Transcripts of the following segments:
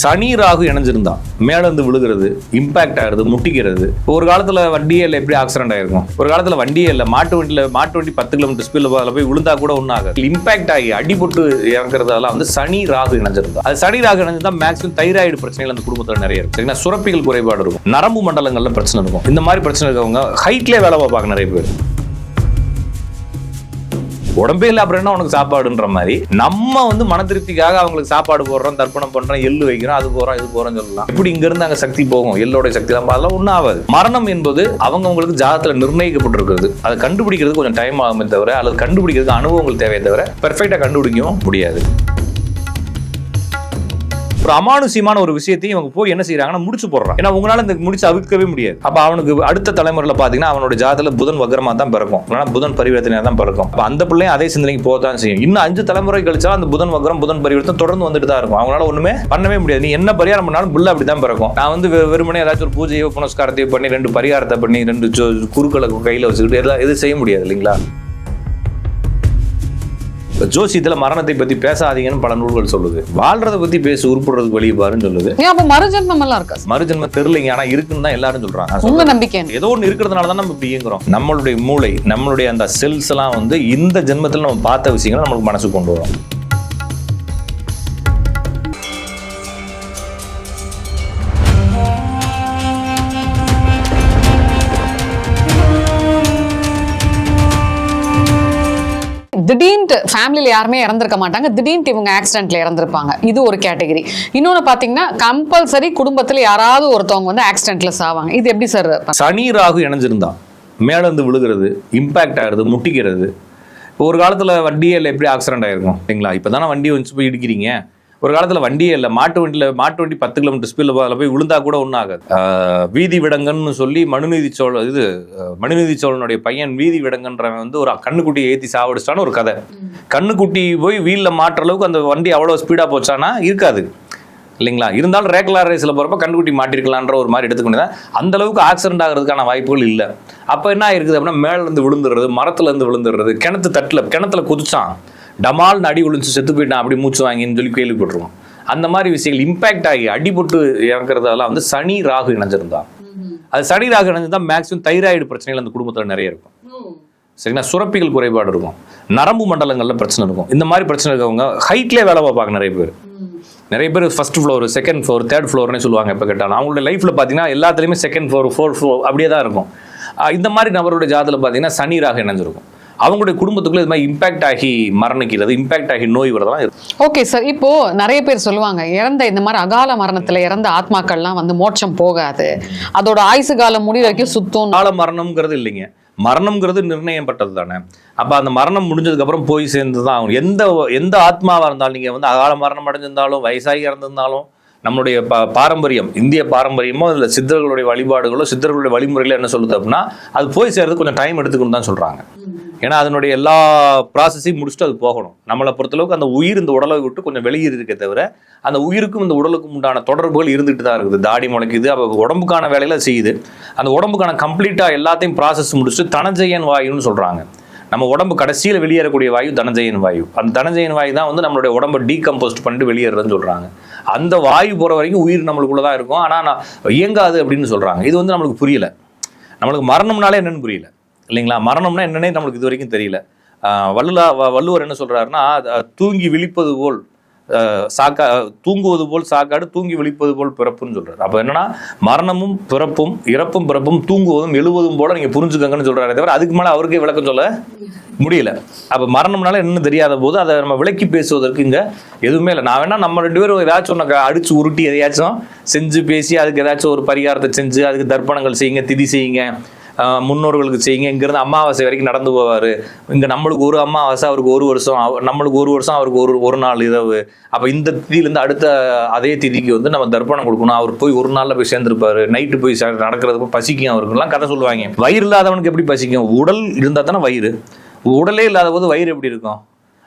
சனி ராகு இணைஞ்சிருந்தான். மேலேருந்து விழுகிறது இம்பாக்ட் ஆகிறது முட்டிக்கிறது. ஒரு காலத்தில் வண்டியே இல்லை எப்படி ஆக்சிடென்ட் ஆயிருக்கும்? ஒரு காலத்தில் வண்டியே இல்லை மாட்டு வண்டியில் மாட்டு வண்டி பத்து கிலோமீட்டர் ஸ்பீட்ல போய் விழுந்தா கூட ஒன்றும் ஆகாது. இம்பாக்ட் ஆகி அடிபட்டு இறங்குறதெல்லாம் வந்து சனி ராகு இணைஞ்சிருந்தா அது சனி ராகு இணைஞ்சிருந்தா மேக்ஸிமம் தைராய்டு பிரச்சனைகள் அந்த குடும்பத்தில் நிறைய இருக்கும் சரிங்களா? சுரப்பிகள் குறைபாடு இருக்கும். நரம்பு மண்டலங்களில் பிரச்சனை இருக்கும். இந்த மாதிரி பிரச்சனை இருக்கவங்க ஹைட்லேயே வேலை பார்ப்பாங்க நிறைய பேர். உடம்பே இல்லை அப்புறம் என்ன உனக்கு சாப்பாடுன்ற மாதிரி? நம்ம வந்து மன திருப்திக்காக அவங்களுக்கு சாப்பாடு போடுறோம் தர்ப்பணம் பண்றோம் எள்ளு வைக்கிறோம் அது போறோம் இது போறோம் சொல்லலாம். இப்படி இங்க இருந்து அங்க சக்தி போகும். எள்ளோட சக்தி தான். அதெல்லாம் ஒன்றும் ஆகாது. மரணம் என்பது அவங்கவங்களுக்கு ஜாதத்துல நிர்ணயிக்கப்பட்டிருக்கிறது. அதை கண்டுபிடிக்கிறது கொஞ்சம் டைம் ஆகுமே தவிர அல்லது கண்டுபிடிக்கிறதுக்கு அனுபவங்கள் தேவையே தவிர பெர்ஃபெக்டா கண்டுபிடிக்கவும் முடியாது. ஒரு அமானுஷ்யமான ஒரு விஷயத்தையும் இவங்க போய் என்ன செய்யறாங்கன்னா முடிச்சு போடுறான் ஏன்னா உங்களால இந்த முடிச்சு அவிக்கவே முடியாது. அப்ப அவனுக்கு அடுத்த தலைமுறையில பாத்தீங்கன்னா அவனோட ஜாதத்துல புதன் வக்ரமா தான் பிறக்கும். இல்லைன்னா புதன் பரிவர்த்தனையா தான் பிறக்கும். அப்ப அந்த பிள்ளையும் அதே சிந்தனைக்கு போதான் செய்யும். இன்னும் அஞ்சு தலைமுறை கழிச்சா அந்த புதன் வக்ரம் புதன் பரிவர்த்தனை தொடர்ந்து வந்துட்டு தான் இருக்கும். அவங்களால ஒண்ணுமே பண்ணவே முடியாது. நீ என்ன பரிகாரம் பண்ணாலும் புள்ள அப்படிதான் பிறக்கும். நான் வந்து வெறுமனே ஏதாச்சும் ஒரு பூஜையோ புனஸ்காரத்தையோ பண்ணி ரெண்டு பரிகாரத்தை பண்ணி ரெண்டு சொ- குருக்களை கையில வச்சுக்கிட்டு எல்லாம் எதுவும் செய்ய முடியாது இல்லைங்களா? ஜோசியத்துல மரணத்தை பத்தி பேசாதீங்கன்னு பல நூல்கள் சொல்லுது வாழ்றதை பத்தி பேசு உருப்படுறதுக்கு வெளியே பாருன்னு சொல்லுது அப்ப மறுஜென்மம் எல்லாம் இருக்கா? மறுஜன்மம் தெரியலைங்க ஆனா இருக்குன்னு தான் எல்லாரும் சொல்றாங்க நான் உங்க. நம்பிக்கை? ஏதோ ஒன்று இருக்கிறதுனால தான் நம்ம இப்படி இயங்குறோம் நம்மளுடைய மூளை நம்மளுடைய அந்த செல்ஸ் எல்லாம் வந்து இந்த ஜென்மத்தில் நம்ம பார்த்த விஷயங்களை நம்மளுக்கு மனசுக்கு கொண்டு வரும் திடீர்னு ஃபேமிலியில யாருமே இறந்துருக்க மாட்டாங்க. திடீர்னு இவங்க ஆக்சிடென்ட்ல இறந்துருப்பாங்க. இது ஒரு கேட்டகரி இன்னொன்னு பார்த்தீங்கன்னா கம்பல்சரி குடும்பத்துல யாராவது ஒருத்தவங்க வந்து ஆக்சிடென்ட்ல சாவாங்க. இது எப்படி சார் சனி ராகு இணைஞ்சிருந்தா மேலேருந்து விழுகிறது இம்பாக்ட் ஆகிறது முட்டிக்கிறது. இப்போ ஒரு காலத்துல வண்டியே இல்லை எப்படி ஆக்சிடென்ட் ஆயிருக்கும்? சரிங்களா? இப்போ தானே வண்டியை வச்சு போய் இடிக்கிறீங்க? ஒரு காலத்தில் வண்டியே இல்லை. மாட்டு வண்டியில் மாட்டு வண்டி பத்து கிலோமீட்டர் ஸ்பீடில் அதில் போய் விழுந்தா கூட ஒன்றும் ஆகாது. வீதி விடங்கன்னு சொல்லி மனுநீதி சோழ இது மனுநீதி சோழனுடைய பையன் வீதி விடங்கன்றவன் வந்து ஒரு கண்ணுக்குட்டியை ஏற்றி சாவடிச்சிட்டான்னு ஒரு கதை. கண்ணுக்குட்டி போய் வீலில் மாட்டுற அளவுக்கு அந்த வண்டி அவ்வளோ ஸ்பீடாக போச்சானா இருக்காது. இல்லைங்களா? இருந்தாலும் ரேக்லார் ரேஸில் போகிறப்ப கண்ணுக்குட்டி மாட்டிருக்கலான்ற ஒரு மாதிரி எடுத்துக்கணும் அந்த அளவுக்கு ஆக்சிடென்ட் ஆகிறதுக்கான வாய்ப்புகள் இல்லை. அப்போ என்ன ஆயிருக்குது அப்படின்னா மேலேருந்து விழுந்துடுறது மரத்துலேருந்து விழுந்துடுறது கிணத்து தட்டில் கிணத்துல குதிச்சான். டமால் அடி விழுந்து செத்து போயிட்டான் அப்படி மூச்சு வாங்கின்னு சொல்லி கேள்விப்பட்டிருக்கோம். அந்த மாதிரி விஷயங்கள் இம்பாக்ட் ஆகி அடிபட்டு இறங்குறதெல்லாம் வந்து சனி ராகு இணைஞ்சிருந்தான். அது சனி ராகு இணைஞ்சிருந்தா மேக்ஸிமம் தைராய்டு பிரச்சனைகள் அந்த குடும்பத்தில் நிறைய இருக்கும். சரிங்களா? சுரப்பிகள் குறைபாடு இருக்கும். நரம்பு மண்டலங்கள்ல பிரச்சனை இருக்கும். இந்த மாதிரி பிரச்சனை இருக்கவங்க ஹைட்லேயே வேலை பார்ப்பாங்க நிறைய பேர். நிறைய பேர் first floor second floor third ஃப்ளோர்னே சொல்லுவாங்க எப்போ கேட்டாலும். அவங்களோட லைஃப்பில் பார்த்தீங்கன்னா எல்லாத்துலேயுமே செகண்ட் ஃப்ளோர் ஃபோர்த் ஃப்ளோர் அப்படியே தான் இருக்கும் இந்த மாதிரி நபருடைய ஜாதத்தில் பார்த்தீங்கன்னா சனி ராகு இணைஞ்சிருக்கும். அவங்களுடைய குடும்பத்துக்குள்ள இது மாதிரி இம்பாக்ட் ஆகி மரணிக்கிறது இம்பாக்ட் ஆகி நோய் வரதெல்லாம் இருக்கும் ஓகே சார் இப்போ நிறைய பேர் சொல்லுவாங்க இறந்த இந்த மாதிரி அகால மரணத்துல இறந்த ஆத்மாக்கள்லாம் வந்து மோட்சம் போகாது. அதோட ஆயுசு காலம் முடி வரைக்கும் சுத்தம். கால மரணம்ங்கிறது இல்லைங்க. மரணம்ங்கிறது நிர்ணயப்பட்டது தானே. அப்போ அந்த மரணம் முடிஞ்சதுக்கு அப்புறம் போய் சேர்ந்து தான் எந்த எந்த ஆத்மாவாக இருந்தாலும் நீங்கள் வந்து அகால மரணம் அடைஞ்சிருந்தாலும் வயசாகி இறந்திருந்தாலும் நம்மளுடைய பா பாரம்பரியம் இந்திய பாரம்பரியமோ அதில் சித்தர்களுடைய வழிபாடுகளோ சித்தர்களுடைய வழிமுறைகளோ என்ன சொல்லுது அப்படின்னா அது போய் சேர்றது கொஞ்சம் டைம் எடுத்துக்கணும் தான் சொல்கிறாங்க ஏன்னா அதனுடைய எல்லா ப்ராசஸையும் முடிச்சுட்டு அது போகணும். நம்மளை பொறுத்தளவுக்கு அந்த உயிர் இந்த உடலை விட்டு கொஞ்சம் வெளியே இருக்கே தவிர அந்த உயிருக்கும் இந்த உடலுக்கும் உண்டான தொடர்புகள் இருந்துட்டு தான் இருக்குது. தாடி முளைக்குது அப்போ உடம்புக்கான வேலையில செய்யுது. அந்த உடம்புக்கான கம்ப்ளீட்டாக எல்லாத்தையும் ப்ராசஸ் முடிச்சுட்டு தனஞ்சயன் வாயுன்னு சொல்கிறாங்க நம்ம உடம்பு கடைசியில் வெளியேறக்கூடிய வாயு தனஞ்சயன் வாயு. அந்த தனஞ்சயன் வாயு தான் வந்து நம்மளுடைய உடம்பை டீகம்போஸ்ட் பண்ணிட்டு வெளியேறதுன்னு சொல்கிறாங்க அந்த வாயு போகிற வரைக்கும் உயிர் நம்மளுக்குள்ள தான் இருக்கும். ஆனால் நான் இயங்காது அப்படின்னு சொல்கிறாங்க இது வந்து நம்மளுக்கு புரியல. நம்மளுக்கு மரணம்னாலே என்னன்னு புரியல. இல்லைங்களா? மரணம்னா என்னன்னே நம்மளுக்கு இது வரைக்கும் தெரியல. ஆஹ் வள்ளுலா வ- வள்ளுவர் என்ன சொல்கிறாருன்னா தூங்கி விழிப்பது போல் சாக்கா தூங்குவது போல் சாக்காடு தூங்கி விழிப்பது போல் பிறப்புன்னு சொல்றாரு. அப்போ என்னன்னா மரணமும் பிறப்பும் இறப்பும் பிறப்பும் தூங்குவதும் எழுவதும் போல நீங்க புரிஞ்சுக்கங்கன்னு சொல்றாரு தவிர அதுக்கு மேலே அவருக்கே விளக்கம் சொல்ல முடியல. அப்போ மரணம்னால என்னன்னு தெரியாத போது அதை நம்ம விளக்கி பேசுவதற்கு இங்கே எதுவுமே இல்லை. நான் வேணா நம்ம ரெண்டு பேரும் ஏதாச்சும் ஒன்று அடிச்சு உருட்டி எதையாச்சும் செஞ்சு பேசி அதுக்கு ஏதாச்சும் ஒரு பரிகாரத்தை செஞ்சு அதுக்கு தர்ப்பணங்கள் செய்யுங்க திதி செய்யுங்க முன்னோர்களுக்கு செய்யுங்க. இங்கேருந்து அமாவாசை வரைக்கும் நடந்து போவார். இங்கே நம்மளுக்கு ஒரு அமாவாசை அவருக்கு ஒரு வருஷம் நம்மளுக்கு ஒரு வருஷம் அவருக்கு ஒரு ஒரு நாள் இரவு. அப்போ இந்த திதியிலேருந்து அடுத்த அதே திதிக்கு வந்து நம்ம தர்ப்பணம் கொடுக்கணும். அவர் போய் ஒரு நாளில் போய் சேர்ந்துருப்பாரு. நைட்டு போய் நடக்கிறதுக்கு பசிக்கும் அவருக்குலாம் கதை சொல்லுவாங்க. வயிறு இல்லாதவனுக்கு எப்படி பசிக்கும்? உடல் இருந்தால் தானே வயிறு. உடலே இல்லாத போது வயிறு எப்படி இருக்கும்?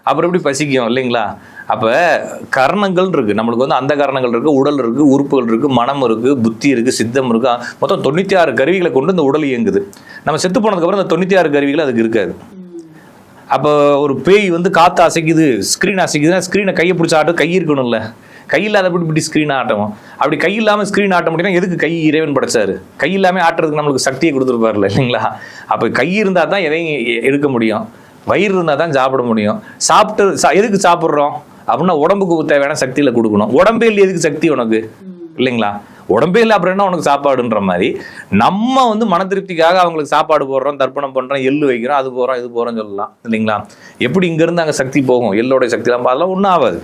அப்புறம் எப்படி பசிக்கும் இல்லைங்களா? அப்போ கரணங்கள் இருக்குது நம்மளுக்கு வந்து அந்த கரணங்கள் இருக்குது உடல் இருக்குது உறுப்புகள் இருக்குது மனம் இருக்குது புத்தி இருக்குது சித்தம் இருக்குது மொத்தம் தொண்ணூற்றி ஆறு கருவிகளை கொண்டு இந்த உடல் இயங்குது. நம்ம செத்து போனதுக்கப்புறம் இந்த தொண்ணூற்றி ஆறு கருவிகள் அதுக்கு இருக்காது. அப்போ ஒரு பேய் வந்து காற்று அசைக்குது ஸ்க்ரீன் அசைக்குதுன்னா ஸ்க்ரீனை கையை பிடிச்ச ஆட்டம் கை இருக்கணும்ல. கை இல்லாதபடி இப்படி ஸ்க்ரீன் ஆட்டவும் அப்படி கை இல்லாமல் ஸ்க்ரீன் ஆட்ட முடியும்னா எதுக்கு கை இறைவன் படைச்சாரு? கை இல்லாமல் ஆட்டுறதுக்கு நம்மளுக்கு சக்தியை கொடுத்துருப்பார்ல இல்லைங்களா? அப்போ கை இருந்தால் தான் எதையும் எடுக்க முடியும். வயிறு இருந்தால் தான் சாப்பிட முடியும். சாப்பிட்டு சா- எதுக்கு சாப்பிட்றோம்? அப்படின்னா உடம்புக்கு தேவையான சக்தியில் கொடுக்கணும். உடம்பே இல்லை எதுக்கு சக்தி உனக்கு? இல்லைங்களா? உடம்பே இல்லை அப்புறம் என்ன உனக்கு சாப்பாடுன்ற மாதிரி. நம்ம வந்து மன திருப்திக்காக அவங்களுக்கு சாப்பாடு போடுறோம் தர்ப்பணம் பண்றோம் எள்ளு வைக்கிறோம் அது போகிறோம் இது போறோம்னு சொல்லலாம். இல்லைங்களா? எப்படி இங்கிருந்து அங்கே சக்தி போகும்? எள்ளோட சக்திலாம் அதெல்லாம் ஒன்றும் ஆகாது.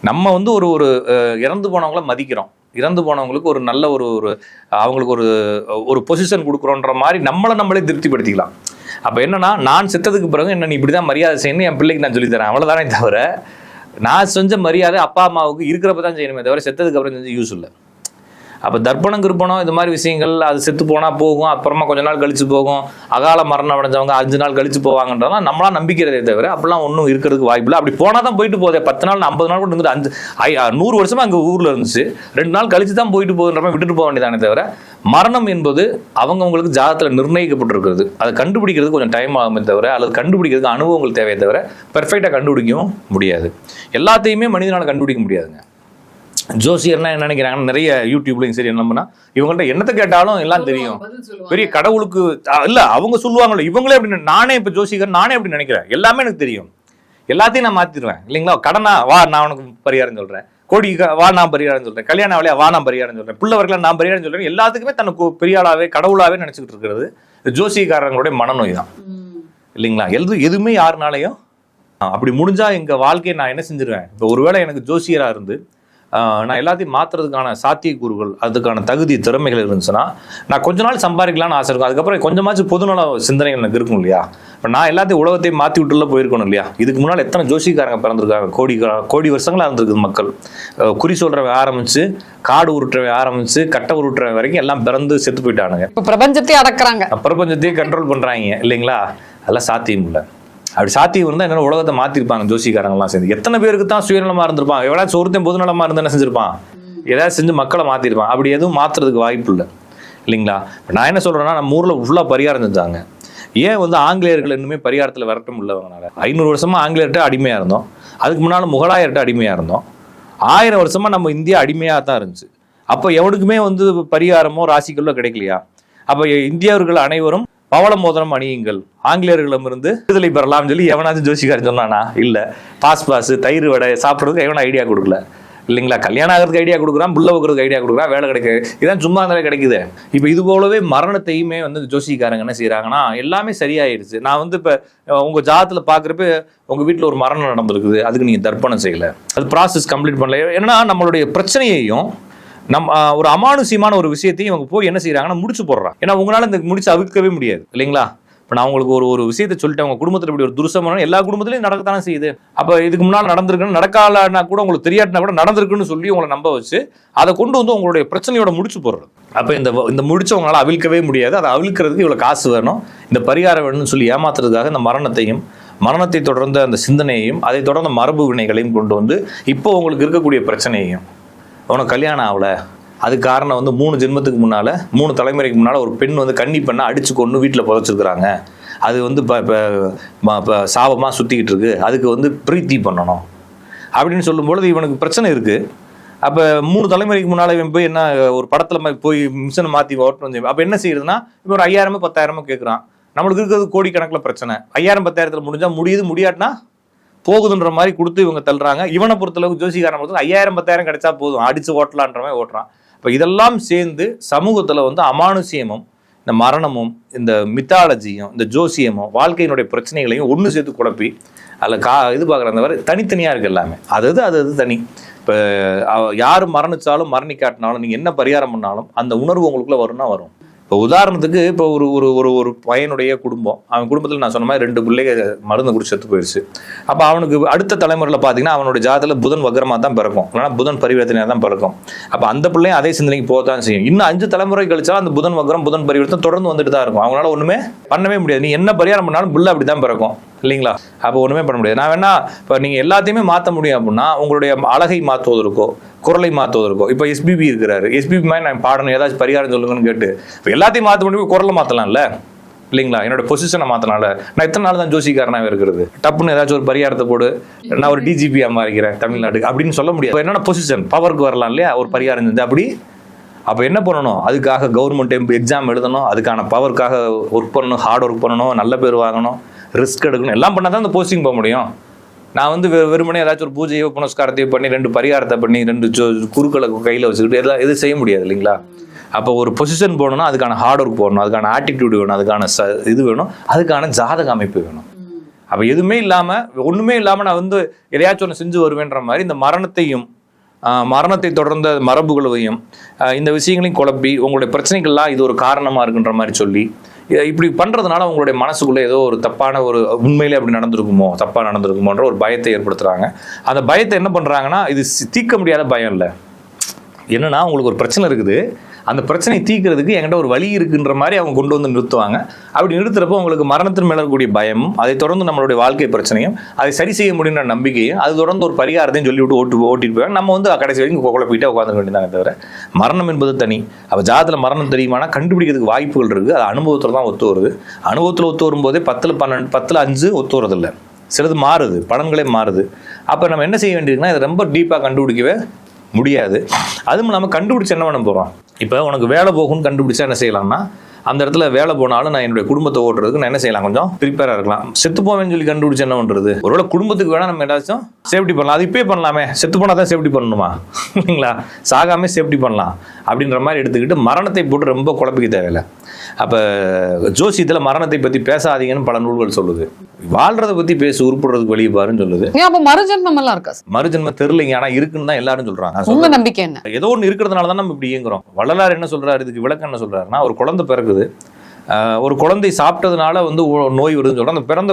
நம்ம வந்து ஒரு ஒரு இறந்து போனவங்கள மதிக்கிறோம். இறந்து போனவங்களுக்கு ஒரு நல்ல ஒரு ஒரு அவங்களுக்கு ஒரு ஒரு பொசிஷன் கொடுக்குறோன்ற மாதிரி நம்மளை நம்மளே திருப்திப்படுத்திக்கலாம். அப்போ என்னன்னா நான் செத்ததுக்கு பிறகு என்ன நீ இப்படி தான் மரியாதை செய்யணும் என் பிள்ளைக்கு நான் சொல்லித்தரேன் அவ்வளோதானே தவிர நான் செஞ்ச மரியாதை அப்பா அம்மாவுக்கு இருக்கிறப்ப தான் செய்யணுமே தவிர செத்ததுக்கு அப்புறம் செஞ்சு யூஸ் இல்லை. அப்போ தர்ப்பணம் கிருப்பணம் இது மாதிரி விஷயங்கள் அது செத்து போனால் போகும் அப்புறமா கொஞ்ச நாள் கழிச்சு போகும் அகால மரணம் அடைஞ்சவங்க அஞ்சு நாள் கழிச்சு போவாங்கன்றதெல்லாம் நம்மளாம் நம்பிக்கிறதே தவிர அப்படிலாம் ஒன்றும் இருக்கிறதுக்கு வாய்ப்பு இல்லை. அப்படி போனால் தான் போயிட்டு போதே பத்து நாள் ஐம்பது நாள் கூட இருந்துட்டு அஞ்சு ஐ- நூறு வருஷமா அங்கே ஊரில் இருந்துச்சு. ரெண்டு நாள் கழிச்சு தான் போயிட்டு போகுன்ற மாதிரி விட்டுட்டு போக வேண்டியதானே தவிர மரணம் என்பது அவங்கவுங்களுக்கு ஜாதத்தில் நிர்ணயிக்கப்பட்டிருக்கிறது. அதை கண்டுபிடிக்கிறது கொஞ்சம் டைம் ஆகுமே தவிர அல்லது கண்டுபிடிக்கிறதுக்கு அனுபவங்கள் தேவையை தவிர பெர்ஃபெக்டாக கண்டுபிடிக்கவும் முடியாது. எல்லாத்தையுமே மனிதனால் கண்டுபிடிக்க முடியாதுங்க. ஜோசியர்னா என்ன நினைக்கிறாங்கன்னு நிறைய யூடியூப்லையும் சரி என்னம்னா இவங்கள்ட்ட என்னத்தை கேட்டாலும் எல்லாம் தெரியும். பெரிய கடவுளுக்கு இல்ல அவங்க சொல்லுவாங்கல்ல இவங்களே அப்படி நினை- இப்ப ஜோசிகர் நானே அப்படி நினைக்கிறேன். எல்லாமே எனக்கு தெரியும். எல்லாத்தையும் நான் மாத்திடுவேன் இல்லைங்களா? கடனா வா நான் உனக்கு பரிகாரம் சொல்றேன். கோடி வா நான் பரிகாரம் சொல்றேன். கல்யாண வேலையா வா நான் பரிகாரம் சொல்றேன். பிள்ளை வரல நான் பரிகாரம் சொல்றேன் எல்லாத்துக்குமே தனக்கு பெரிய ஆளாவே கடவுளாவே நினைச்சுக்கிட்டு இருக்கிறது ஜோசியக்காரங்களுடைய மனநோய் தான். இல்லைங்களா? எது எதுவுமே யாருனாலையும் அப்படி முடிஞ்சா எங்க வாழ்க்கையை நான் என்ன செஞ்சிருவேன்? இப்போ ஒருவேளை எனக்கு ஜோசியரா இருந்து நான் எல்லாத்தையும் மாத்துறதுக்கான சாத்தியக்கூறுகள் அதுக்கான தகுதி திறமைகள் இருந்துச்சுன்னா நான் கொஞ்ச நாள் சம்பாதிக்கலாம்னு ஆசை இருக்கும். அதுக்கப்புறம் கொஞ்சமாச்சும் பொதுநல சிந்தனைகள் எனக்கு இருக்கும் இல்லையா? இப்போ நான் எல்லாத்தையும் உலகத்தையும் மாற்றி விட்டுல போயிருக்கணும் இல்லையா? இதுக்கு முன்னால் எத்தனை ஜோசிக்காரங்க பிறந்திருக்காங்க? கோடி கோடி வருஷங்களா இருந்திருக்குது மக்கள். குறி சொல்றவன் ஆரம்பிச்சு காடு உருட்டுறவன் ஆரம்பிச்சு கட்டை உருட்டுறவன் வரைக்கும் எல்லாம் பிறந்து செத்து போயிட்டானுங்க. இப்ப பிரபஞ்சத்தை அடக்குறாங்க. பிரபஞ்சத்தையும் கண்ட்ரோல் பண்றாங்க இல்லைங்களா? அதெல்லாம் சாத்தியம் இல்லை அப்படி சாத்தியம் இருந்தால் என்ன உலகத்தை மாத்திருப்பாங்க ஜோசிக்காரங்கலாம் சேர்ந்து. எத்தனை பேருக்கு தான் சுயநலமாக இருந்திருப்பான் எவ்வளோ ஒருத்தன் பொதுநலமாக இருந்து என்ன செஞ்சிருப்பான்? ஏதாவது செஞ்சு மக்களை மாத்திருப்பான். அப்படி எதுவும் மாத்துறதுக்கு வாய்ப்பு இல்லை. இல்லைங்களா? நான் என்ன சொல்கிறேன்னா நம்ம ஊரில் ஃபுல்லாக பரிகாரம் செஞ்சாங்க. ஏன் வந்து ஆங்கிலேயர்கள் இன்னுமே பரிகாரத்தில் விரட்ட முடியலவங்கனால ஐநூறு வருஷமா ஆங்கிலேயர்கிட்ட அடிமையாக இருந்தோம். அதுக்கு முன்னால் முகலாயர்கிட்ட அடிமையாக இருந்தோம். ஆயிரம் வருஷமாக நம்ம இந்தியா அடிமையாக தான் இருந்துச்சு. அப்போ எவனுக்குமே வந்து பரிகாரமோ ராசிகளோ கிடைக்கலையா? அப்போ இந்தியர்கள் அனைவரும் பவள மோதிரம் அணியுங்கள். ஆங்கிலேயர்களிடமிருந்து விடுதலை பெறலாம்னு சொல்லி எவனாச்சும் ஜோசிக்காரன் சொன்னானா? இல்லை. பாஸ் பாஸ் தயிர் வடை சாப்பிட்றதுக்கு எவனும் ஐடியா கொடுக்கல. இல்லைங்களா? கல்யாணம் ஆகிறதுக்கு ஐடியா கொடுக்குறான் புள்ள வைக்கிறதுக்கு ஐடியா கொடுக்குறான் வேலை கிடைக்க இதான் சும்மா இருந்தாலே கிடைக்குது. இப்போ இது போலவே மரணத்தையுமே வந்து ஜோசிக்காரங்க என்ன செய்கிறாங்கன்னா எல்லாமே சரியாயிருச்சு. நான் வந்து இப்போ உங்கள் ஜாதத்தில் பார்க்குறப்ப உங்கள் வீட்டில் ஒரு மரணம் நடந்திருக்குது. அதுக்கு நீங்கள் தர்ப்பணம் செய்யலை. அது ப்ராசஸ் கம்ப்ளீட் பண்ணல. ஏன்னா நம்மளுடைய பிரச்சனையையும் நம் ஒரு அமானுசியமான ஒரு விஷயத்தையும் இவங்க போய் என்ன செய்கிறாங்கன்னா முடிச்சு போடுறான் ஏன்னா உங்களால் இந்த முடிச்சு அவிக்கவே முடியாது. இல்லைங்களா? இப்போ நான் உங்களுக்கு ஒரு ஒரு விஷயத்தை சொல்லிட்டேன். அவங்க குடும்பத்தில் இப்படி ஒரு துருசமான எல்லா குடும்பத்திலையும் நடக்கத்தானே செய்யுது. அப்போ இதுக்கு முன்னால் நடந்திருக்குன்னு நடக்காலன்னா கூட உங்களுக்கு தெரியாட்டினா கூட நடந்திருக்குன்னு சொல்லி உங்களை நம்ப வச்சு அதை கொண்டு வந்து உங்களுடைய பிரச்சனையோட முடிச்சு போடுறது. அப்போ இந்த இந்த முடிச்ச உங்களால் அவிழ்க்கவே முடியாது. அதை அவிழ்க்கிறதுக்கு இவ்வளோ காசு வேணும். இந்த பரிகாரம் வேணும்னு சொல்லி ஏமாத்துறதுக்காக இந்த மரணத்தையும் மரணத்தை தொடர்ந்த அந்த சிந்தனையையும் அதை தொடர்ந்த மரபு வினைகளையும் கொண்டு வந்து இப்போ உங்களுக்கு இருக்கக்கூடிய பிரச்சனையையும் உனக்கு கல்யாணம் ஆகல. அதுக்கு காரணம் வந்து மூணு ஜென்மத்துக்கு முன்னால் மூணு தலைமுறைக்கு முன்னால் ஒரு பெண் வந்து கன்னி பெண்ணை அடிச்சு கொண்டு வீட்டில் புதைச்சிருக்கிறாங்க. அது வந்து இப்போ இப்போ சாபமாக சுற்றிக்கிட்டு இருக்குது அதுக்கு வந்து பிரீத்தி பண்ணணும். அப்படின்னு சொல்லும்பொழுது இவனுக்கு பிரச்சனை இருக்குது அப்போ மூணு தலைமுறைக்கு முன்னால் இவன் போய் என்ன ஒரு படத்தில் போய் மிஷனை மாற்றி ஓட்டணும் வந்து அப்போ என்ன செய்யறதுன்னா இப்போ ஒரு ஐயாயிரமோ பத்தாயிரமோ கேட்குறான் நம்மளுக்கு இருக்கிறது கோடிக்கணக்கில் பிரச்சனை. ஐயாயிரம் பத்தாயிரத்தில் முடிஞ்சால் முடியுது முடியாட்டினா போகுதுன்ற மாதிரி கொடுத்து இவங்க தள்ளுறாங்க. இவனை பொறுத்தளவுக்கு ஜோசிகாரன் பொறுத்த ஐயாயிரம் பத்தாயிரம் கிடைச்சா போதும். அடிச்சு ஓட்டலான்ற மாதிரி ஓட்டுறான். இப்போ இதெல்லாம் சேர்ந்து சமூகத்தில் வந்து அமானுஷியமும் இந்த மரணமும் இந்த மித்தாலஜியும் இந்த ஜோசியமும் வாழ்க்கையினுடைய பிரச்சனைகளையும் ஒன்று சேர்த்து குழப்பி அதில் கா இது பார்க்குற அந்த தனித்தனியாக இருக்குது எல்லாமே. அது அது அது அது தனி. இப்போ யார் மரணிச்சாலும் மரணிக்காட்டினாலும் நீங்கள் என்ன பரிகாரம் பண்ணாலும் அந்த உணர்வு உங்களுக்குள்ளே வரும்னா வரும். இப்போ உதாரணத்துக்கு இப்போ ஒரு ஒரு ஒரு ஒரு பையனுடைய குடும்பம். அவன் குடும்பத்தில் நான் சொன்ன மாதிரி ரெண்டு பிள்ளைங்க மருந்து குடிச்சு செத்து போயிடுச்சு அப்போ அவனுக்கு அடுத்த தலைமுறையில் பார்த்தீங்கன்னா அவனுடைய ஜாதத்தில் புதன் வக்கரமாக தான் பிறக்கும். இல்லைனா புதன் பரிவர்த்தனையாக தான் பிறக்கும். அப்போ அந்த பிள்ளையும் அதே சிந்தனைக்கு போகத்தான் செய்யும். இன்னும் அஞ்சு தலைமுறை கழிச்சாலும் அந்த புதன் வக்கரம் புதன் பரிவர்த்தனை தொடர்ந்து வந்துட்டு தான் இருக்கும். அவங்களால ஒன்றுமே பண்ணவே முடியாது. நீ என்ன பரிகாரம் பண்ணாலும் பிள்ளை அப்படி தான் பிறக்கும். இல்லைங்களா? அப்போ ஒன்றுமே பண்ண முடியாது. நான் வேணா இப்போ நீங்கள் எல்லாத்தையுமே மாற்ற முடியும் அப்படின்னா உங்களுடைய அழகை மாற்றுவதற்கோ குரலை மாற்றுவதற்கோ இப்போ எஸ்பிபி இருக்கிறாரு. எஸ்பிபி மாதிரி நான் பாடணும். ஏதாச்சும் பரிகாரம் சொல்லுங்கன்னு கேட்டு இப்போ எல்லாத்தையும் மாற்ற முடியும். குரலை மாற்றலாம்ல இல்லைங்களா? என்னோட பொசிஷனை மாத்தினால நான் இத்தனை நாள் தான் ஜோசிக்காரனாகவே இருக்கிறது. டப்புன்னு ஏதாச்சும் ஒரு பரிகாரத்தை போடு. நான் ஒரு டிஜிபியாக மாறிக்கிறேன் தமிழ்நாட்டுக்கு அப்படின்னு சொல்ல முடியாது. இப்ப என்னென்ன பொசிஷன் பவருக்கு வரலாம் இல்லையா? ஒரு பரிகாரம் செஞ்சு அப்படி. அப்போ என்ன பண்ணணும்? அதுக்காக கவர்மெண்ட் எக்ஸாம் எழுதணும். அதுக்கான பவருக்காக ஒர்க் பண்ணணும். ஹார்ட் ஒர்க் பண்ணணும். நல்ல பேர் வாங்கணும். ரிஸ்க் எடுக்கணும். எல்லாம் பண்ணால் தான் அந்த போஸ்டிங் போக முடியும். நான் வந்து வெறுமனே ஏதாச்சும் ஒரு பூஜையோ புனஸ்காரத்தையோ பண்ணி ரெண்டு பரிகாரத்தை பண்ணி ரெண்டு குருக்களை கையில் வச்சுக்கிட்டு எல்லாம் எதுவும் செய்ய முடியாது இல்லைங்களா? அப்போ ஒரு பொசிஷன் போகணும்னா அதுக்கான ஹார்ட் ஒர்க் போடணும் அதுக்கான ஆட்டிடியூடு வேணும் அதுக்கான ச இது வேணும் அதுக்கான ஜாதக அமைப்பு வேணும். அப்போ எதுவுமே இல்லாமல் ஒன்றுமே இல்லாமல் நான் வந்து எதையாச்சும் ஒன்று செஞ்சு வருவேன்ற மாதிரி இந்த மரணத்தையும் மரணத்தை தொடர்ந்த மரபுகளையும் இந்த விஷயங்களையும் குழப்பி உங்களுடைய பிரச்சனைகள்லாம் இது ஒரு காரணமாக இருக்குன்ற மாதிரி சொல்லி இப்படி பண்ணுறதுனால அவங்களுடைய மனசுக்குள்ளே ஏதோ ஒரு தப்பான ஒரு உண்மையிலே அப்படி நடந்திருக்குமோ தப்பாக நடந்திருக்குமோன்ற ஒரு பயத்தை ஏற்படுத்துகிறாங்க அந்த பயத்தை என்ன பண்ணுறாங்கன்னா இது சி- தீர்க்க முடியாத பயம் இல்லை. என்னன்னா உங்களுக்கு ஒரு பிரச்சனை இருக்குது. அந்த பிரச்சனையை தீக்கிறதுக்கு என்கிட்ட ஒரு வழி இருக்குன்ற மாதிரி அவங்க கொண்டு வந்து நிறுத்துவாங்க. அப்படி நிறுத்துறப்போ உங்களுக்கு மரணத்தின் மேல இருக்கக்கூடிய பயமும் அதை தொடர்ந்து நம்மளுடைய வாழ்க்கை பிரச்சனையும் அதை சரி செய்ய முடியுன்ற நம்பிக்கையும் அது தொடர்ந்து ஒரு பரிகாரத்தையும் சொல்லிவிட்டு ஓட்டு ஓட்டிட்டு போவாங்க நம்ம வந்து கடைசி வரைக்கும் குழப்பிட்டே உட்காந்துக்க வேண்டியதாங்க தவிர மரணம் என்பது தனி. அப்போ ஜாதத்தில் மரணம் தெரியுமானா கண்டுபிடிக்கிறதுக்கு வாய்ப்புகள் இருக்குது அது அனுபவத்தில் தான் ஒத்து வருது. அனுபவத்தில் ஒத்து வரும்போதே பத்தில் பன்னெண்டு பத்தில் அஞ்சு ஒத்து வரதில்லை சிலது மாறுது. பலன்களே மாறுது. அப்போ நம்ம என்ன செய்ய வேண்டியதுன்னா இதை ரொம்ப டீப்பாக கண்டுபிடிக்கவே முடியாது. அதுவும் இல்லாமல் கண்டுபிடிச்ச என்ன பண்ண போகிறோம் இப்போ உனக்கு வேலை போகும்னு கண்டுபிடிச்சா என்ன செய்யலாம்னா அந்த இடத்துல வேலை போனாலும் நான் என்னுடைய குடும்பத்தை ஓட்டுறதுக்கு நான் என்ன செய்யலாம்? கொஞ்சம் ப்ரிப்பேராக இருக்கலாம். செத்து போவேன்னு சொல்லி கண்டுபிடிச்சு என்ன பண்ணுறது ஒருவேளை குடும்பத்துக்கு வேணால் நம்ம ஏதாச்சும் சேஃப்டி பண்ணலாம். அது இப்பயே பண்ணலாமே. செத்து போனால் தான் சேஃப்டி பண்ணணுமா? இல்லைங்களா? சாகாமே சேஃப்டி பண்ணலாம். அப்படின்ற மாதிரி எடுத்துக்கிட்டு மரணத்தை போட்டு ரொம்ப குழப்பிக்க தேவையில்லை. அப்போ ஜோசியத்தில் மரணத்தை பற்றி பேசாதீங்கன்னு பல நூல்கள் சொல்லுது. வாழ்றதை பற்றி பேசு உருப்படுறதுக்கு வெளியே பாருன்னு சொல்லுது. அப்ப மறுஜென்மம் எல்லாம் இருக்கா? மறுஜென்மம் தெரிலைங்க ஆனால் இருக்குன்னு தான் எல்லாரும் சொல்கிறாங்க உங்க நம்பிக்கை என்ன? ஏதோ ஒன்று இருக்கிறதுனால தான் நம்ம இப்படி இயங்குறோம். வள்ளலார் என்ன சொல்றாரு? இதுக்கு விளக்கம் என்ன சொல்றாருன்னா ஒரு குழந்தை பிறக்குது. ஒரு குழந்தை சாப்பிட்டதுனால வந்து நோய் வருதுன்னு சொல்றோம் அந்த பிறந்த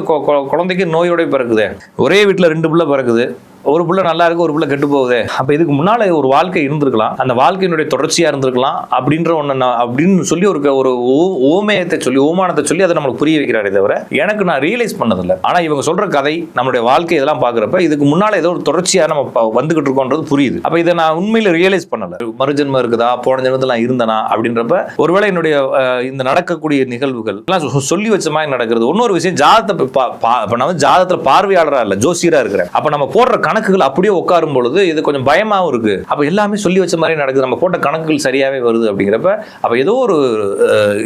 குழந்தைக்கு நோயோட பிறக்குதே. ஒரே வீட்டில் ரெண்டு பிள்ளை பிறக்குது. ஒரு பிள்ளை நல்லா இருக்கு ஒரு பிள்ளை கெட்டு போகுதே. அப்போ இதுக்கு முன்னால ஒரு வாழ்க்கை இருந்திருக்கலாம். அந்த வாழ்க்கையினுடைய தொடர்ச்சியா இருந்திருக்கலாம். அப்படின்ற ஒன்று அப்படின்னு சொல்லி ஒரு க- ஒரு ஓ- ஓமயத்தை சொல்லி ஓமானத்தை சொல்லி அதை நம்மளுக்கு புரிய வைக்கிறாரே தவிர எனக்கு நான் ரியலைஸ் பண்ணதில்லை. ஆனா இவங்க சொல்ற கதை நம்மளுடைய வாழ்க்கை இதெல்லாம் பார்க்குறப்ப இதுக்கு முன்னால ஏதோ ஒரு தொடர்ச்சியா நம்ம ப- வந்துகிட்டு இருக்கோன்றது புரியுது. அப்ப இதை நான் உண்மையில ரியலைஸ் பண்ணல. மறுஜென்மம் இருக்குதா? போன ஜென்மத்தில் நான் இருந்தனா? அப்படின்றப்ப ஒருவேளை என்னுடைய இந்த நடக்கக்கூடிய நிகழ்வுகள் எல்லாம் சொல்லி வச்ச மாதிரி நடக்கிறது. இன்னொரு விஷயம் ஜாதத்தை இப்போ பா- நான் வந்து ஜாதத்துல பார்வையாளரா இல்ல ஜோசியரா இருக்கிறேன். அப்ப நம்ம போடுற கணக்குகள் அப்படியே உட்காரும் பொழுது இது கொஞ்சம் பயமாவும் இருக்கு. அப்ப எல்லாமே சொல்லி வச்ச மாதிரி நடக்குது. நம்ம போட்ட கணக்குகள் சரியாவே வருது அப்படிங்கிறப்ப அப்ப ஏதோ ஒரு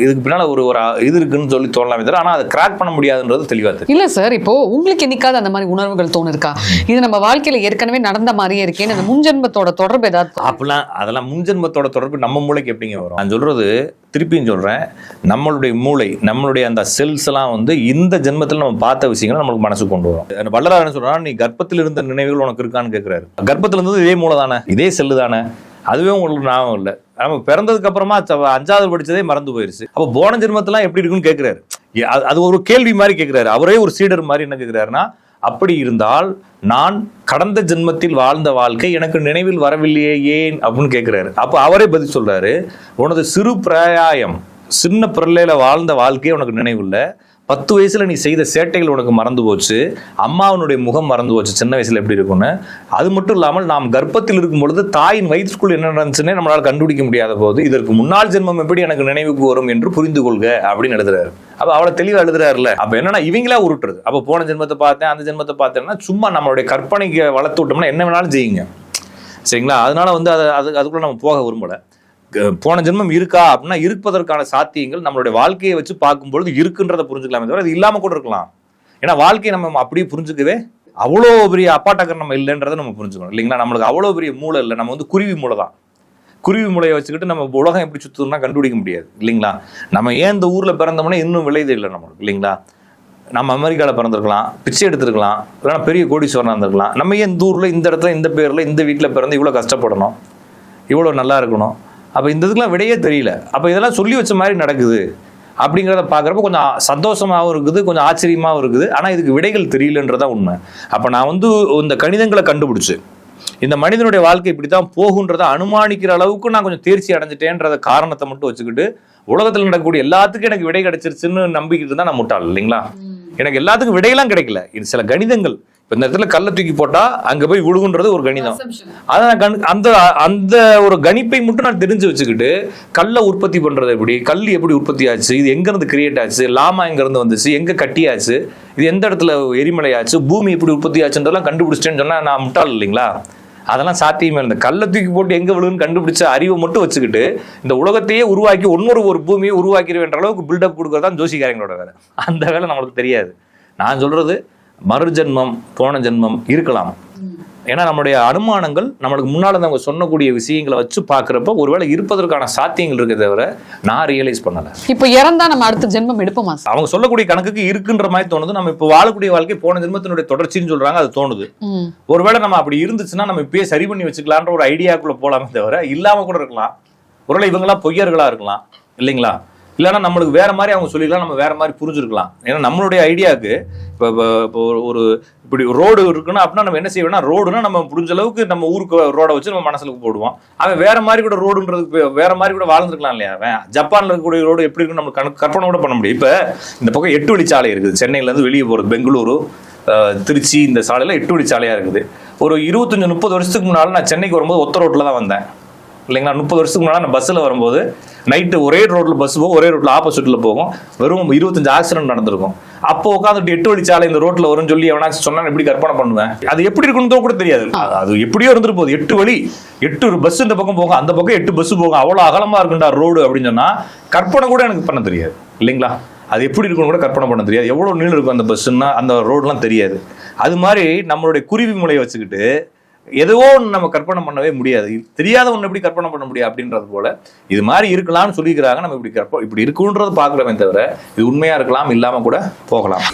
இதுக்கு பின்னால ஒரு ஒரு இது இருக்குன்னு சொல்லி தோணலாமே தவிர ஆனா அதை கிராக் பண்ண முடியாதுன்றது தெளிவா தெரியும். இல்ல சார் இப்போ உங்களுக்கு என்னைக்காவது அந்த மாதிரி உணர்வுகள் தோணிருக்கா? இது நம்ம வாழ்க்கையில ஏற்கனவே நடந்த மாதிரியே இருக்கேன்னு அந்த முன்ஜென்மத்தோட தொடர்பு ஏதாவது அப்பெல்லாம் அதெல்லாம் முன்ஜென்மத்தோட தொடர்பு நம்ம மூளைக்கு எப்படிங்க வரும்? நான் சொல்றது திருப்பியும் சொல்கிறேன் நம்மளுடைய மூளை நம்மளுடைய அந்த செல்ஸ்லாம் வந்து இந்த ஜென்மத்தில் நம்ம பார்த்த விஷயங்களை நம்மளுக்கு மனசுக்கு கொண்டு வரும். வள்ளலார் என்ன சொல்றான் நீ கர்ப்பத்தில் இருந்த நினைவுகள் உனக்கு இருக்கான்னு கேட்குறாரு கர்ப்பத்தில் இருந்தது இதே மூளை தானே? இதே செல்லு தானே? அதுவே உங்களுக்கு ஞாபகம் இல்லை. நம்ம பிறந்ததுக்கு அப்புறமா அஞ்சாவது படித்ததே மறந்து போயிருச்சு. அப்போ போன ஜென்மத்தெல்லாம் எப்படி இருக்குன்னு கேட்குறாரு அது- ஒரு கேள்வி மாதிரி கேட்குறாரு அவரே ஒரு சீடர் மாதிரி என்ன கேட்குறாருன்னா அப்படி இருந்தால் நான் கடந்த ஜென்மத்தில் வாழ்ந்த வாழ்க்கை எனக்கு நினைவில் வரவில்லையே ஏன் அப்படின்னு கேட்குறாரு அப்போ அவரே பதில் சொல்கிறாரு உனது சிறு பிராயம் சின்ன பிறலையில் வாழ்ந்த வாழ்க்கையே உனக்கு நினைவில்லை. பத்து வயசில் நீ செய்த சேட்டைகள் உனக்கு மறந்து போச்சு அம்மாவனுடைய முகம் மறந்து போச்சு. சின்ன வயசில் எப்படி இருக்கும்னு? அது மட்டும் இல்லாமல் நாம் கர்ப்பத்தில் இருக்கும் பொழுது தாயின் வயிற்றுக்குள் என்ன நடந்துச்சுன்னே நம்மளால் கண்டுபிடிக்க முடியாத போது இதற்கு முன்னாள் ஜென்மம் எப்படி எனக்கு நினைவுக்கு வரும் என்று புரிந்து கொள்க அப்படின்னு எழுதுறாரு. அப்போ அவ்வளோ தெளிவாக எழுதுறாருல அப்போ என்னன்னா இவங்களா உருட்டுறது. அப்போ போன ஜென்மத்தை பார்த்தேன் அந்த ஜென்மத்தை பார்த்தேன்னா சும்மா நம்மளுடைய கற்பனைக்கு வளர்த்து விட்டோம்னா என்ன வேணாலும் செய்யுங்க. சரிங்களா? அதனால வந்து அது அது அதுக்குள்ளே நம்ம போக விரும்பலை. போன ஜென்மம் இருக்கா அப்படின்னா இருப்பதற்கான சாத்தியங்கள் நம்மளுடைய வாழ்க்கையை வச்சு பார்க்கும்பொழுது இருக்குன்றதை புரிஞ்சுக்கலாமே தவிர அது இல்லாமல் கூட இருக்கலாம். ஏன்னா வாழ்க்கையை நம்ம அப்படியே புரிஞ்சுக்கவே அவ்வளோ பெரிய அப்பாட்டக்கர் நம்ம இல்லைன்றதை நம்ம புரிஞ்சுக்கணும். இல்லைங்களா? நம்மளுக்கு அவ்வளோ பெரிய மூளை இல்லை. நம்ம வந்து குருவி மூளை தான். குருவி மூளையை வச்சுக்கிட்டு நம்ம உலகம் எப்படி சுற்றுனா கண்டுபிடிக்க முடியாது. இல்லைங்களா? நம்ம ஏன் இந்த ஊரில் பிறந்தோம்னா இன்னும் விளையுது இல்லை நம்மளுக்கு. இல்லைங்களா? நம்ம அமெரிக்காவில் பிறந்திருக்கலாம் பிச்சை எடுத்திருக்கலாம் இல்லைன்னா பெரிய கோடீஸ்வரனாக இருந்திருக்கலாம். நம்ம ஏன் இந்த ஊரில் இந்த இடத்துல இந்த பேரில் இந்த வீட்டில் பிறந்து இவ்வளோ கஷ்டப்படணும்? இவ்வளோ நல்லா இருக்கணும்? அப்போ இந்த இதுக்கெல்லாம் விடையே தெரியல. அப்போ இதெல்லாம் சொல்லி வச்ச மாதிரி நடக்குது. அப்படிங்கிறத பார்க்குறப்ப கொஞ்சம் சந்தோஷமாகவும் இருக்குது கொஞ்சம் ஆச்சரியமாகவும் இருக்குது. ஆனால் இதுக்கு விடைகள் தெரியலன்றதான் உண்மை. அப்போ நான் வந்து இந்த கணிதங்களை கண்டுபிடிச்சு இந்த மனிதனுடைய வாழ்க்கை இப்படி தான் போகுன்றதை அனுமானிக்கிற அளவுக்கு நான் கொஞ்சம் தேர்ச்சி அடைஞ்சிட்டேன்றத காரணத்தை மட்டும் வச்சுக்கிட்டு உலகத்தில் நடக்கக்கூடிய எல்லாத்துக்கும் எனக்கு விடை கிடைச்சிருச்சுன்னு நம்பிக்கிட்டு இருந்தா நான் முட்டாள் இல்லைங்களா? எனக்கு எல்லாத்துக்கும் விடையெல்லாம் கிடைக்கல. இது சில கணிதங்கள். இப்ப இந்த இடத்துல கல்லை தூக்கி போட்டா அங்க போய் விழுகுன்றது ஒரு கணிதம். அதை நான் கண் அந்த அந்த ஒரு கணிப்பை மட்டும் நான் தெரிஞ்சு வச்சுக்கிட்டு கல்லை உற்பத்தி பண்றது எப்படி கல் எப்படி உற்பத்தி ஆச்சு இது எங்க இருந்து கிரியேட் ஆச்சு லாமா எங்க இருந்து வந்துச்சு எங்க கட்டியாச்சு இது எந்த இடத்துல எரிமலை ஆச்சு பூமி எப்படி உற்பத்தி ஆச்சுன்றதெல்லாம் கண்டுபிடிச்சிட்டேன்னு சொன்னா நான் முட்டாள் இல்லைங்களா? அதெல்லாம் சாத்தியமே இல்லை. இந்த கல்லை தூக்கி போட்டு எங்க விழுகுன்னு கண்டுபிடிச்ச அறிவை மட்டும் வச்சுக்கிட்டு இந்த உலகத்தையே உருவாக்கி ஒன்னொரு ஒரு பூமியை உருவாக்கிடுவேன்ற அளவுக்கு பில்டப் கொடுக்கறதான் ஜோசிக்காரங்களோட வேலை. அந்த வேலை நம்மளுக்கு தெரியாது. நான் சொல்றது மறுஜென்மம் போன ஜென்மம் இருக்கலாம். ஏன்னா நம்மளுடைய அனுமானங்கள் நம்மளுக்கு முன்னால அவங்க சொன்னக்கூடிய விஷயங்களை வச்சு பார்க்குறப்ப ஒருவேளை இருப்பதற்கான சாத்தியங்கள் இருக்கே தவிர நான் ரியலைஸ் பண்ணல. இப்போ இறந்தா நம்ம அடுத்த ஜென்மம் எடுப்போமா? அவங்க சொல்லக்கூடிய கணக்குக்கு இருக்குன்ற மாதிரி தோணுது. நம்ம இப்போ வாழக்கூடிய வாழ்க்கை போன ஜென்மத்தினுடைய தொடர்ச்சின்னு சொல்றாங்க அது தோணுது. ஒருவேளை நம்ம அப்படி இருந்துச்சுன்னா நம்ம இப்பயே சரி பண்ணி வச்சுக்கலான்ற ஒரு ஐடியாக்குள்ள போலாமே தவிர இல்லாம கூட இருக்கலாம். ஒருவேளை இவங்கெல்லாம் பொய்யர்களா இருக்கலாம். இல்லைங்களா? இல்லைன்னா நம்மளுக்கு வேற மாதிரி அவங்க சொல்லிக்கலாம் நம்ம வேற மாதிரி புரிஞ்சிருக்கலாம். ஏன்னா நம்மளுடைய ஐடியாவுக்கு இப்போ இப்போ ஒரு- ஒரு இப்படி ரோடு இருக்குன்னா அப்படின்னா நம்ம என்ன செய்வோம்னா ரோடுனா நம்ம புரிஞ்ச அளவுக்கு நம்ம ஊருக்கு ரோடை வச்சு நம்ம மனசுல போடுவோம். அவன் வேற மாதிரி கூட ரோடுன்றது வேற மாதிரி கூட வாழ்ந்துருக்கலாம் இல்லையா அவன்? ஜப்பான்ல இருக்கக்கூடிய ரோடு எப்படி இருக்குன்னு நம்ம கணக்கு கற்பனை கூட பண்ண முடியும். இப்போ இந்த பக்கம் எட்டு வழி சாலை இருக்குது. சென்னையிலேருந்து வெளியே போகிறது பெங்களூரு திருச்சி இந்த சாலையில எட்டு வழி சாலையாக இருக்குது. ஒரு இருபத்தஞ்சு முப்பது வருஷத்துக்கு முன்னால் நான் சென்னைக்கு வரும்போது ஒத்த ரோட்டில் தான் வந்தேன். இல்லைங்களா முப்பது வருஷத்துக்கு முன்னாடி நான் பஸ்ஸில் வரும்போது நைட்டு ஒரே ரோட்டில் பஸ் போகும் ஒரே ரோட்டில் ஆப்போசிட்டில் போகும். வெறும் இருபத்தஞ்சு ஆக்சிடென்ட் நடந்திருக்கும். அப்போ உட்காந்துட்டு எட்டு வழி சாலை இந்த ரோட்டில் வரும்னு சொல்லி எவனாச்சும் சொன்னா எப்படி கற்பனை பண்ணுவேன்? அது எப்படி இருக்குன்னு கூட தெரியாது. அது- எப்படியோ இருந்துட்டு போகுது. எட்டு வழி எட்டு பஸ் இந்த பக்கம் போகும் அந்த பக்கம் எட்டு பஸ் போகும். அவ்வளோ அகலமாக இருக்குண்டா ரோடு அப்படின்னு சொன்னால் கற்பனை கூட எனக்கு பண்ண தெரியாது. இல்லைங்களா? அது எப்படி இருக்குன்னு கூட கற்பனை பண்ண தெரியாது. எவ்வளோ நீளம் இருக்கும் அந்த பஸ்ஸுன்னா அந்த ரோடுலாம் தெரியாது. அது மாதிரி நம்மளுடைய குருவி முளையை வச்சுக்கிட்டு எதுவோ ஒன்று நம்ம கற்பனை பண்ணவே முடியாது. தெரியாத ஒன்று எப்படி கற்பனை பண்ண முடியும் அப்படின்றது போல இது மாதிரி இருக்கலாம்னு சொல்லிக்கிறாங்க நம்ம இப்படி கற்ப இப்படி இருக்குன்றது பார்க்குறோமே தவிர இது உண்மையா இருக்கலாம் இல்லாம கூட போகலாம்.